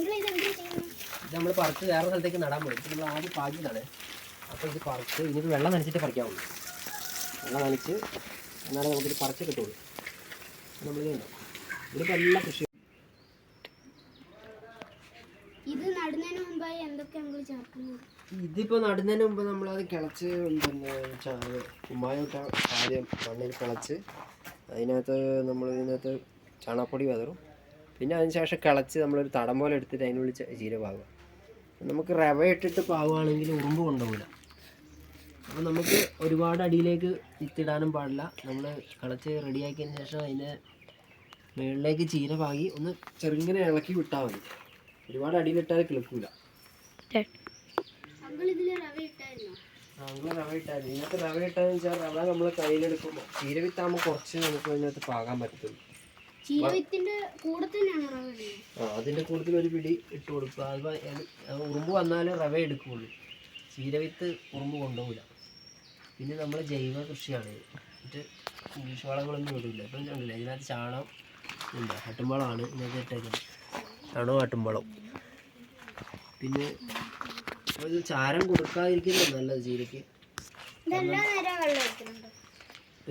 ഇത് നമ്മൾ പറിച്ച് വേറെ സ്ഥലത്തേക്ക് നടാൻ പോയി. നമ്മൾ ആദ്യം പാകിയതാണ്. അപ്പോൾ ഇത് പറിച്ച് ഇനിയിപ്പോൾ വെള്ളം നനച്ചിട്ട് പറിക്കാവുള്ളൂ. വെള്ളം നനച്ച് എന്നാലേ നമുക്കിത് പറിച്ച് കിട്ടുള്ളൂ. നമ്മൾ ഇതിപ്പോൾ എല്ലാ കൃഷി ഇത് നടുന്നതിന് മുമ്പായി എന്തൊക്കെ അങ്കിൾ ചേർക്കുന്നത് ഇതിപ്പോൾ നടുന്നതിന് മുമ്പ് നമ്മളത് കിളച്ച് പിന്നെ കുമ്മായിട്ട് ആദ്യം മണ്ണിൽ കിളച്ച്. അതിനകത്ത് നമ്മൾ ഇതിനകത്ത് ചാണകപ്പൊടി വിതറും പിന്നെ അതിന് ശേഷം കിളച്ച് നമ്മളൊരു തടം പോലെ എടുത്തിട്ട് അതിനുള്ളിൽ ച- ചീര പാകുക നമുക്ക് റവ ഇട്ടിട്ട് പാവുകയാണെങ്കിൽ ഉറുമ്പ് കൊണ്ടുപോകില്ല. അപ്പോൾ നമുക്ക് ഒരുപാട് അടിയിലേക്ക് വിത്തിടാനും പാടില്ല. നമ്മൾ കിളച്ച് റെഡിയാക്കിയതിന് ശേഷം അതിനെ മുകളിലേക്ക് ചീര പാകി ഒന്ന് ചെറുങ്ങനെ ഇളക്കി വിട്ടാൽ മതി. ഒരുപാട് അടിയിലിട്ടാൽ കിളിക്കൂല. അങ്ങനെ റവ ഇട്ടാൽ ഇതിനകത്ത് റവ ഇട്ടാന്ന് വെച്ചാൽ റവ നമ്മൾ കയ്യിലെടുക്കുമ്പോൾ ചീര വിത്താകുമ്പോൾ കുറച്ച് നമുക്ക് അതിനകത്ത് പാകാൻ പറ്റത്തുള്ളൂ. ആ അതിന്റെ കൂടുതൽ ഒരു പിടി ഇട്ട് കൊടുക്കുക. അത് ഉറുമ്പ് വന്നാലേ റവ എടുക്കുള്ളൂ ചീരവിത്ത് ഉറുമ്പ് കൊണ്ടുപോകില്ല. പിന്നെ നമ്മൾ ജൈവ കൃഷിയാണ്. മറ്റ് ഇംഗ്ലീഷ് വളങ്ങളൊന്നും ഇടില്ല ഇപ്പം കണ്ടില്ല ഇതിനകത്ത് ചാണകം ഇല്ല. ആട്ടുംവളമാണ് ഇതിനകത്ത് ഇട്ടേക്കുന്നത്. ചാണോ ആട്ടുംവളവും പിന്നെ ഇത് ചാരം കൊടുക്കാതിരിക്കുന്നത് നല്ലത് ചീരയ്ക്ക്. രാവിലെ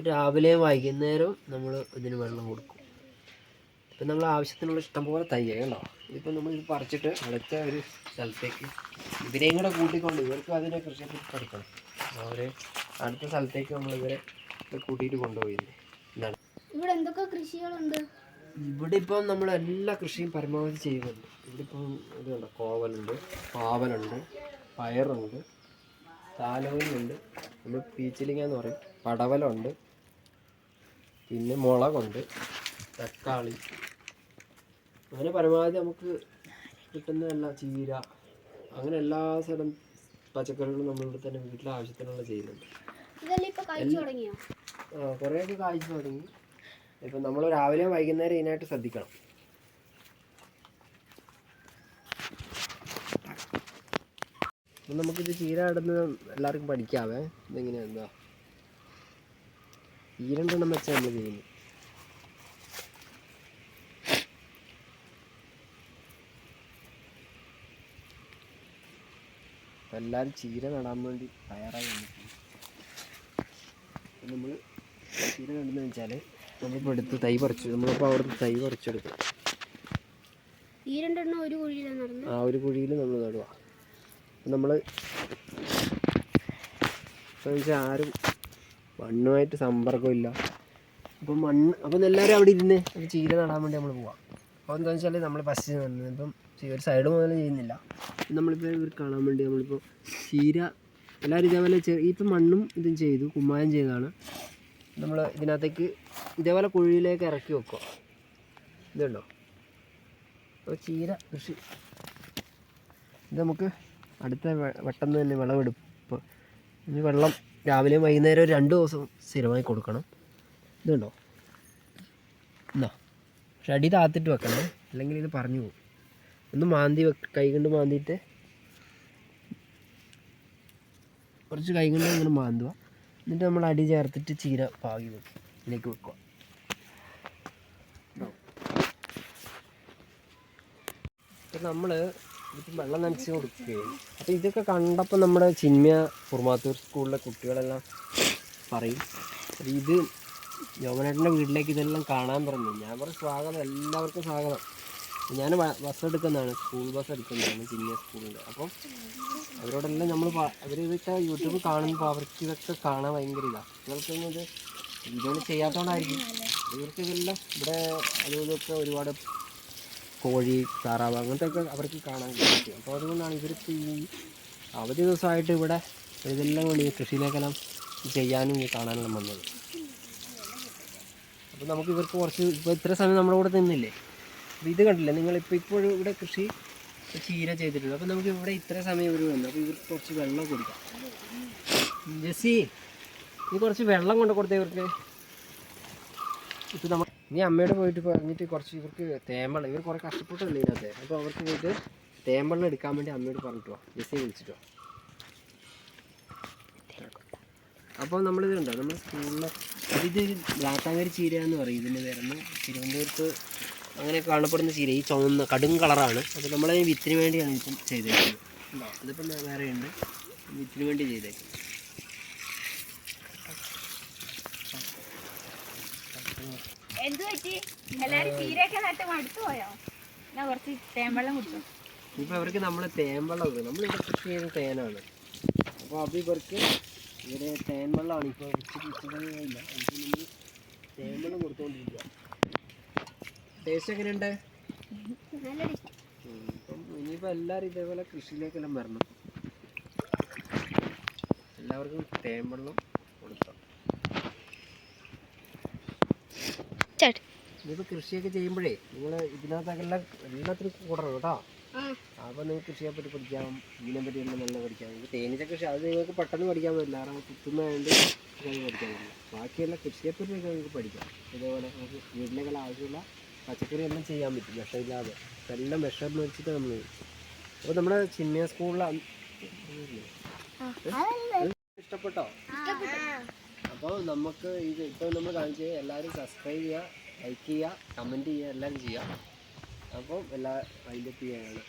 രാവിലെയും വൈകുന്നേരം നമ്മൾ ഇതിന് വെള്ളം കൊടുക്കും. ഇപ്പം നമ്മൾ ആവശ്യത്തിനുള്ള ഇഷ്ടംപോലെ തയ്യ കണ്ടോ? ഇതിപ്പോൾ നമ്മൾ ഇത് പറിച്ചിട്ട് അടുത്ത ഒരു സ്ഥലത്തേക്ക് ഇവരെയും കൂടെ കൂട്ടിക്കൊണ്ട് ഇവർക്ക് അതിനെ കൃഷിയെപ്പറ്റി പഠിക്കണം. അവർ അടുത്ത സ്ഥലത്തേക്ക് നമ്മൾ ഇവരെ കൂട്ടിയിട്ട് കൊണ്ടുപോയിരുന്നു എന്താണ് ഇവിടെ എന്തൊക്കെ കൃഷികളുണ്ട്? ഇവിടെ ഇപ്പം നമ്മൾ എല്ലാ കൃഷിയും പരമാവധി ചെയ്യുന്നുണ്ട്. ഇവിടെ ഇപ്പം ഇതുണ്ട് കോവലുണ്ട് പാവലുണ്ട് പയറുണ്ട് താലോലുണ്ട് നമ്മൾ പീച്ചിലിങ്ങ എന്ന് പറയും. പടവലുണ്ട് പിന്നെ മുളകുണ്ട് തക്കാളി അങ്ങനെ പരമാവധി നമുക്ക് കിട്ടുന്ന എല്ലാ ചീര അങ്ങനെ എല്ലാ സ്ഥലം പച്ചക്കറികളും നമ്മളിവിടെ തന്നെ വീട്ടിലെ ആവശ്യത്തിനുള്ള ചെയ്യുന്നുണ്ട്. ആ കുറേയൊക്കെ കായ്ച്ചു തുടങ്ങി. ഇപ്പം നമ്മൾ രാവിലെ വൈകുന്നേരം ഇതിനായിട്ട് ശ്രദ്ധിക്കണം. അപ്പം നമുക്കിത് ചീര ഇടുന്ന എല്ലാവർക്കും പഠിക്കാവേ. ഇതെങ്ങനെയാ? എന്താ? ഈ രണ്ടെണ്ണം വെച്ചാൽ നമ്മൾ ചെയ്യുന്നത്. എല്ലാവരും ചീര നടാൻ വേണ്ടി തയ്യാറായി വന്നിട്ടുണ്ട് നമ്മൾ ചീര നടുന്നത് വെച്ചാൽ നമ്മളിപ്പോൾ എടുത്ത് തൈ പറിച്ചു. നമ്മളിപ്പോൾ അവിടുന്ന് തൈ പറിച്ചെടുക്കും ഈ രണ്ടെണ്ണം ഒരു കുഴിയിലാണ് ആ ഒരു കുഴിയിൽ നമ്മൾ നടുക നമ്മൾ ഇപ്പം വെച്ചാൽ ആരും മണ്ണുമായിട്ട് സമ്പർക്കമില്ല. അപ്പം മണ്ണ് അപ്പം എല്ലാവരും അവിടെ ഇരുന്ന് ചീര നടാൻ വേണ്ടി നമ്മൾ പോവാം. അപ്പോൾ എന്താണെന്ന് വെച്ചാൽ നമ്മൾ ഫസ്റ്റ് ഇപ്പം ഒരു സൈഡ് മുതൽ ചെയ്യുന്നില്ല. നമ്മളിപ്പോൾ ഇവർ കാണാൻ വേണ്ടി നമ്മളിപ്പോൾ ചീര എല്ലാവരും ഇതേപോലെ ചെറിയ ഇപ്പം മണ്ണും ഇതും ചെയ്തു കുമ്മായം ചെയ്തതാണ്. നമ്മൾ ഇതിനകത്തേക്ക് ഇതേപോലെ കുഴിയിലേക്ക് ഇറക്കി വെക്കുക. ഇതുണ്ടോ? അപ്പോൾ ചീര കൃഷി. ഇത് നമുക്ക് അടുത്ത പെട്ടെന്ന് തന്നെ വിളവെടുപ്പ്. ഇനി വെള്ളം രാവിലെയും വൈകുന്നേരം ഒരു രണ്ട് ദിവസം സ്ഥിരമായി കൊടുക്കണം. ഇതുണ്ടോ? എന്നാ പക്ഷെ അടി താത്തിട്ട് വെക്കണേ. അല്ലെങ്കിൽ ഇത് പറഞ്ഞു പോകും. ഒന്ന് മാന്തി വെക്ക കൈ കൊണ്ട് മാന്തിയിട്ട്. കുറച്ച് കൈ കൊണ്ട് ഇങ്ങനെ മാന്തുക. എന്നിട്ട് നമ്മൾ അടി ചേർത്തിട്ട് ചീര പാകി വെക്കും. ഇതിലേക്ക് വെക്കുക. ഇപ്പം നമ്മൾ ഇതിപ്പോൾ വെള്ളം നനച്ച് കൊടുക്കുകയും. അപ്പോൾ ഇതൊക്കെ കണ്ടപ്പോൾ നമ്മുടെ ചിന്മയ കുർമാത്തൂർ സ്കൂളിലെ കുട്ടികളെല്ലാം പറയും. ഇത് യോമനേട്ടന്റെ വീട്ടിലേക്ക് ഇതെല്ലാം കാണാൻ പറഞ്ഞു. ഞാൻ പറഞ്ഞു സ്വാഗതം എല്ലാവർക്കും സ്വാഗതം. ഞാൻ ബസ് എടുക്കുന്നതാണ് സ്കൂൾ ബസ് എടുക്കുന്നതാണ് ചിന്മയ സ്കൂളിന്റെ അപ്പം അവരോടെല്ലാം നമ്മൾ അവർ ഇതൊക്കെ യൂട്യൂബ് കാണുമ്പോൾ അവർക്ക് ഇതൊക്കെ കാണാൻ ഭയങ്കര ഇതാണ് നിങ്ങൾക്ക് ഇത് ഇതൊന്നും ചെയ്യാത്തതുകൊണ്ടായിരിക്കും ഇവർക്ക് ഇതെല്ലാം ഇവിടെ അതുപോലൊക്കെ ഒരുപാട് കോഴി താറാവ് അങ്ങനത്തെ ഒക്കെ അവർക്ക് കാണാൻ പറ്റും അപ്പോൾ അതുകൊണ്ടാണ് ഇവർക്ക് ഈ അവധി ദിവസമായിട്ട് ഇവിടെ ഇതെല്ലാം കൊണ്ട് ഈ കൃഷിയിലേക്കെല്ലാം ചെയ്യാനും കാണാനും വന്നത്. അപ്പോൾ നമുക്ക് ഇവർക്ക് കുറച്ച് ഇപ്പോൾ ഇത്ര സമയം നമ്മുടെ കൂടെ നിന്നില്ലേ? അപ്പോൾ ഇത് കണ്ടില്ലേ? നിങ്ങളിപ്പോൾ ഇപ്പോഴും ഇവിടെ കൃഷി ചീര ചെയ്തിട്ടുണ്ട്. അപ്പോൾ നമുക്ക് ഇവിടെ ഇത്ര സമയം ഇവർ വന്നു. അപ്പോൾ ഇവർക്ക് കുറച്ച് വെള്ളം കൊടുക്കാം. ജെസ്സി നീ കുറച്ച് വെള്ളം കൊണ്ട് കൊടുത്തേ ഇവർക്ക്. ഇപ്പോൾ നമ്മൾ നീ അമ്മയോട് പോയിട്ട് പറഞ്ഞിട്ട് കുറച്ച് ഇവർക്ക് തേമ്പള ഇവർ കുറേ കഷ്ടപ്പെട്ടല്ലേ ഇതിനകത്ത്. അപ്പോൾ അവർക്ക് പോയിട്ട് തേമ്പള്ളം എടുക്കാൻ വേണ്ടി അമ്മയോട് പറഞ്ഞിട്ടോ വാ. വിളിച്ചിട്ടോ അപ്പോൾ നമ്മളിത് ഉണ്ടോ നമ്മൾ സ്കൂളിൽ ഇത് ബ്ലാക്കാങ്കരി ചീര എന്ന് പറയും. ഇതിന്റെ പേരെന്ന് തിരുവനന്തപുരത്ത് അങ്ങനെ കാണപ്പെടുന്ന ചീര ഈ ചുവന്ന കടും കളറാണ്. അപ്പോൾ നമ്മളതിന് വിത്തിന് വേണ്ടിയാണ് ഇപ്പം ചെയ്തേക്കുന്നത്. അതിപ്പം വേറെ ഉണ്ട് വിത്തിന് വേണ്ടി ചെയ്തേക്കുന്നത്. എന്ത് പറ്റി? ചീരയൊക്കെ നട്ട് മടുത്തു പോയോ? ഞാൻ കുറച്ച് കുടിച്ചു. ഇപ്പോൾ അവർക്ക് നമ്മൾ തേൻവെള്ളം നമ്മൾ നമ്മളിവിടെ കൃഷി ചെയ്യുന്ന തേനാണ്. അപ്പോൾ അപ്പോൾ ഇവർക്ക് ഇവിടെ തേൻവെള്ളമാണ്. ഇപ്പോൾ ഇല്ല. അപ്പോൾ നമ്മൾ തേൻവെള്ളം കൊടുത്തുകൊണ്ടിരിക്കുക ടേസ്റ്റ് എങ്ങനെയുണ്ട്? ഇപ്പം ഇനിയിപ്പോൾ എല്ലാവരും ഇതേപോലെ കൃഷിയിലേക്കെല്ലാം വരണം. എല്ലാവർക്കും തേൻവെള്ളം കൊടുക്കാം ഇനിയിപ്പോൾ കൃഷിയൊക്കെ ചെയ്യുമ്പോഴേ നിങ്ങൾ ഇതിനകത്തൊക്കെ എല്ലാം എല്ലാത്തിനും കൂടണം കേട്ടോ. അപ്പോൾ നിങ്ങൾക്ക് കൃഷിയെ പറ്റി പഠിക്കാം ഇതിനെ പറ്റി എല്ലാം നല്ല പഠിക്കാം. നിങ്ങൾക്ക് തേനീച്ച കൃഷി അത് നിങ്ങൾക്ക് പെട്ടെന്ന് പഠിക്കാൻ പറ്റില്ല. കാരണം കുത്തുന്നതുകൊണ്ട് അത് പഠിക്കാൻ പറ്റില്ല. ബാക്കിയുള്ള കൃഷിയെ പറ്റി ഒക്കെ നിങ്ങൾക്ക് പഠിക്കാം. ഇതേപോലെ നമുക്ക് വീട്ടിലേക്കുള്ള ആവശ്യമുള്ള പച്ചക്കറി എല്ലാം ചെയ്യാൻ പറ്റും വിഷമില്ലാതെ. എല്ലാം വിഷം വെച്ചിട്ട് നമ്മൾ അപ്പോൾ നമ്മുടെ ചിന്മയ സ്കൂളിൽ ഇഷ്ടപ്പെട്ടോ? അപ്പോൾ നമുക്ക് ഇത് ഇപ്പോൾ നമ്മൾ കാണിച്ച് എല്ലാവരും സബ്സ്ക്രൈബ് ചെയ്യുക ലൈക്ക് ചെയ്യുക കമന്റ് ചെയ്യുക എല്ലാം ചെയ്യുക. അപ്പോൾ എല്ലാ വൈൻഡപ്പ് ചെയ്യാനാണ്